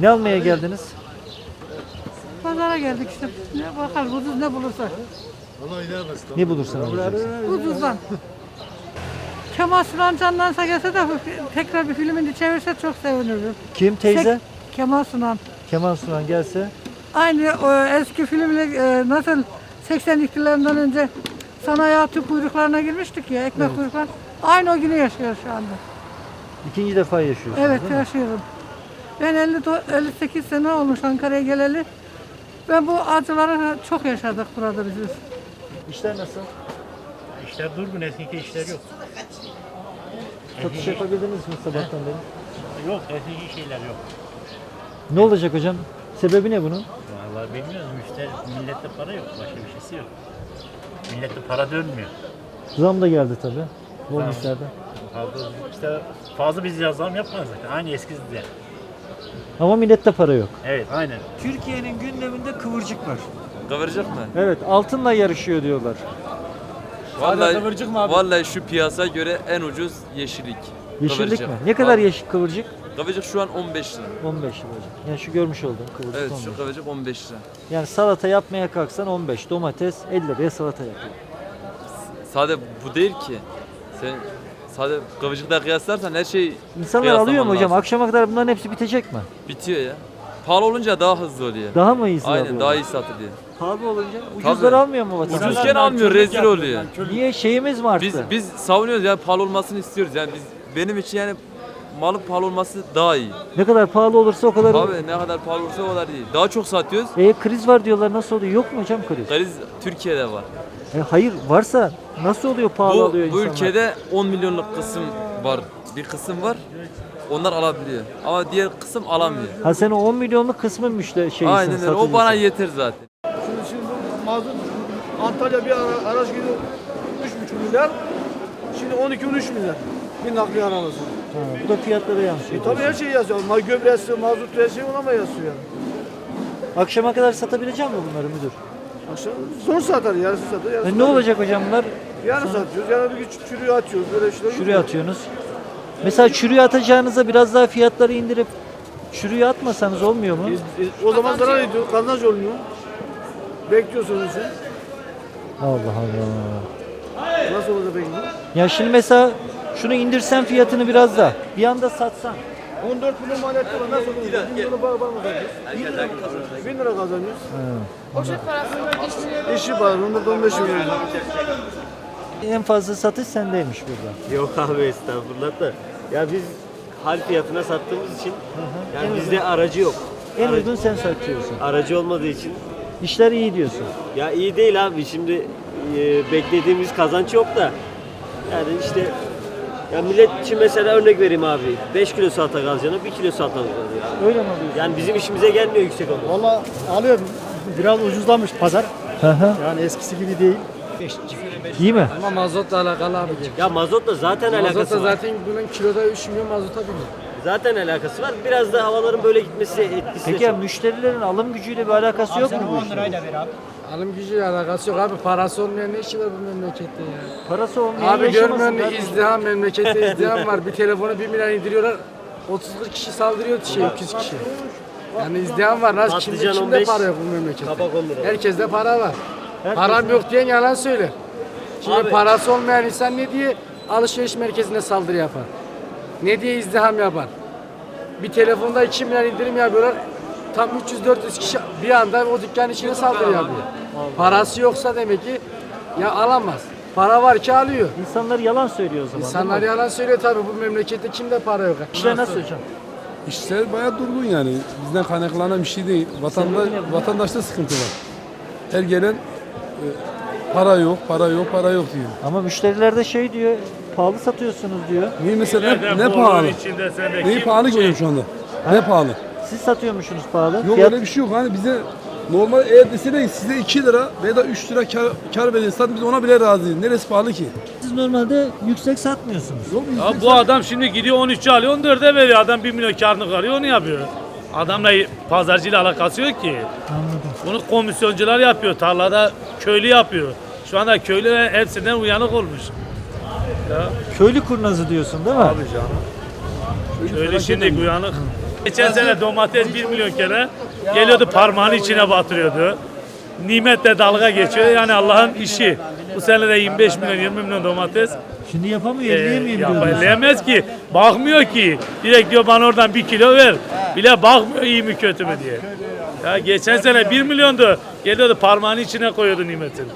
Ne almaya geldiniz? Pazara geldik işte. Ne bakalım ucuz ne bulursak. Ne bulursan alacaksın. Ucuzdan. Kemal Sunan canlansa gelse de tekrar bir filmini çevirse çok sevinirim. Kim teyze? Sek- Kemal Sunan. Kemal Sunan gelse. Aynı o eski filmle e, nasıl 82'lerinden önce sanayi altı kuyruklarına girmiştik ya ekmek kuyruklar. Aynı o günü yaşıyor şu anda. ikinci defa yaşıyorsun. Evet değil mi? yaşıyorum. Ben 50, do- 58 sene olmuş Ankara'ya geleli. Ben bu acıları çok yaşadık burada biz. İşler nasıl? İşler durgun, eskiki işler yok. Satış yapabildiniz mi sabahtan beri? Yok, eskiki şeyler yok. Ne olacak hocam? Sebebi ne bunun? Vallahi bilmiyoruz, müşteri, millette para yok, başka bir şeysi yok. Millette para dönmüyor. Zam da geldi tabi. Bol Zam. miktarda. Fazla, işte fazla biz zam yapmaz zaten. Aynı eski düzen. Ama millette para yok. Evet, aynen. Türkiye'nin gündeminde kıvırcık var. Kıvırcık mı? Evet altınla yarışıyor diyorlar. Vallahi, vallahi şu piyasa göre en ucuz yeşillik. Yeşillik Kıvırcık. mi? Ne kadar yeşil kıvırcık? Kıvırcık şu an 15 lira. 15 lira hocam. Yani şu görmüş olduğum kıvırcık Evet 15. şu kıvırcık 15 lira. Yani salata yapmaya kalksan 15. Domates 50 liraya salata yapıyor. Sade bu değil ki. Sen sade kıvırcıkla kıyaslarsan her şey İnsanlar alıyor mu hocam? lazım. Akşama kadar bunların hepsi bitecek mi? Bitiyor ya. Pahalı olunca daha hızlı oluyor. Daha mı iyisi Aynen alıyorlar? daha iyi satılıyor. Pahalı olunca ucuzlar Tabii. almıyor mu vatandaş? Ucuzken almıyor rezil oluyor. Niye şeyimiz mi arttı? Biz biz savunuyoruz yani pahalı olmasını istiyoruz. Yani biz benim için yani malın pahalı olması daha iyi. Ne kadar pahalı olursa o kadar Abi ne kadar pahalı olursa o kadar iyi. Daha çok satıyoruz. E kriz var diyorlar nasıl oluyor? Yok mu hocam kriz? Kriz Türkiye'de var. E, hayır varsa nasıl oluyor pahalı Bu, alıyor bu insanlar? ülkede 10 milyonluk kısım var. Bir kısım var. Onlar alabiliyor. Ama diğer kısım alamıyor. Ha sen o 10 milyonluk kısmı müşteri şeysin. Aynen öyle. O satıcısın. bana yeter zaten. Şimdi, şimdi mazot Antalya bir ara, araç gidiyor 3,5 milyar. Şimdi 12-13 milyar. Bir nakliye arabası. Ha, bu da fiyatlara yansıyor. E tabii her şey yazıyor. Ma gübresi, mazot her şey ona mı yazıyor? Akşama kadar satabilecek mi bunları müdür? Akşam zor satar, yarısı satar, yarısı E, ne satar. olacak hocam bunlar? Yarı satıyoruz, yarı bir küçük çürüğü atıyoruz. Böyle şeyler Şuraya atıyorsunuz. Mesela çürüye atacağınıza biraz daha fiyatları indirip çürüye atmasanız olmuyor mu? Biz- biz- o zaman zarar ediyor, kazanç olmuyor. Bekliyorsunuz sen. Allah Allah. Nasıl olacak peki bu? Ya şimdi mesela şunu indirsen fiyatını biraz da bir anda satsan. 14 milyon maliyeti var, nasıl? 1000 lira bağ bağ mı kazanıyoruz? 1000 lira kazanıyoruz. İşi var, onda da 15 milyon. En fazla satış sendeymiş burada. Yok abi estağfurullah da. Ya biz hal fiyatına sattığımız için yani bizde aracı yok. En Aracı- uygun sen satıyorsun. Aracı olmadığı için İşler iyi diyorsun. ya iyi değil abi şimdi e, beklediğimiz kazanç yok da yani işte ya millet için mesela örnek vereyim abi 5 kilo salata alacağına 1 kilo salata alıyor. Öyle mi oluyor? Yani bizim işimize gelmiyor yüksek olması. Valla alıyorum. Biraz ucuzlamış pazar. Hı hı. Yani eskisi gibi değil. İyi mi? Ama mazotla alakalı abi. Ya mazotla zaten alakası Mazotla var. zaten bunun kiloda 3 milyon mazota biniyor. Zaten alakası var. Biraz da havaların böyle gitmesi etkisi. Peki ya müşterilerin alım gücüyle bir alakası yok mu bu işin? Alım gücüyle alakası yok abi. Parası olmayan ne işi var bu memlekette ya? Parası olmayan Abi yaşamasın görmüyor musun kardeşim. izdiham memlekette izdiham var. Bir telefonu 1 milyar indiriyorlar. 30-40 kişi saldırıyor şey 200 kişi. Yani izdiham var. Nasıl kimde, Patlıcan kimde 15, para yok bu memlekette? kabak 10 lira. Herkeste para var. Herkes- Param yok diyen yalan söyler. Şimdi Abi- parası olmayan insan ne diye alışveriş merkezine saldırı yapar? Ne diye izdiham yapar? Bir telefonda 2 milyar indirim yapıyorlar. Tam 300-400 kişi bir anda o dükkanın içine saldırı yapıyor. Parası yoksa demek ki ya alamaz. Para var ki alıyor. İnsanlar yalan söylüyor o zaman. İnsanlar değil mi? yalan söylüyor tabii bu memlekette kimde para yok? İşler nasıl hocam? İşler bayağı durgun yani. Bizden kaynaklanan bir şey değil. Vatanda, vatandaşta sıkıntı var. Her gelen e, para yok, para yok, para yok diyor. Ama müşteriler de şey diyor, pahalı satıyorsunuz diyor. Niye mesela ne, ne pahalı? Neyi pahalı görüyorum şu anda? Ne pahalı? Siz satıyormuşsunuz pahalı. Yok Fiyat- öyle bir şey yok. Hani bize normal eğer deseler size 2 lira veya da 3 lira kar, kar verin zaten biz ona bile razıyız. Neresi pahalı ki? Siz normalde yüksek satmıyorsunuz. Yok biz Ya bu adam şimdi gidiyor 13 alıyor 14'e veriyor adam 1 milyon karını karıyor onu yapıyor. Adamla pazarcıyla alakası yok ki. Anladım. Bunu komisyoncular yapıyor tarlada köylü yapıyor. Şu anda köylü hepsinden uyanık olmuş. Köylü kurnazı diyorsun değil mi? Köylü şimdi uyanık. Geçen sene domates 1 milyon kere geliyordu parmağını içine batırıyordu. Nimetle dalga geçiyor. Yani Allah'ın işi. Bu sene de 25 milyon 20 milyon domates Şimdi yapamıyor, e, elleyemiyor yap- diyorsun. elleyemez ki. Bakmıyor ki. Direkt diyor bana oradan bir kilo ver. Bile bakmıyor iyi mi kötü mü diye. Ya geçen sene 1 milyondu. Geliyordu parmağını içine koyuyordu nimetin.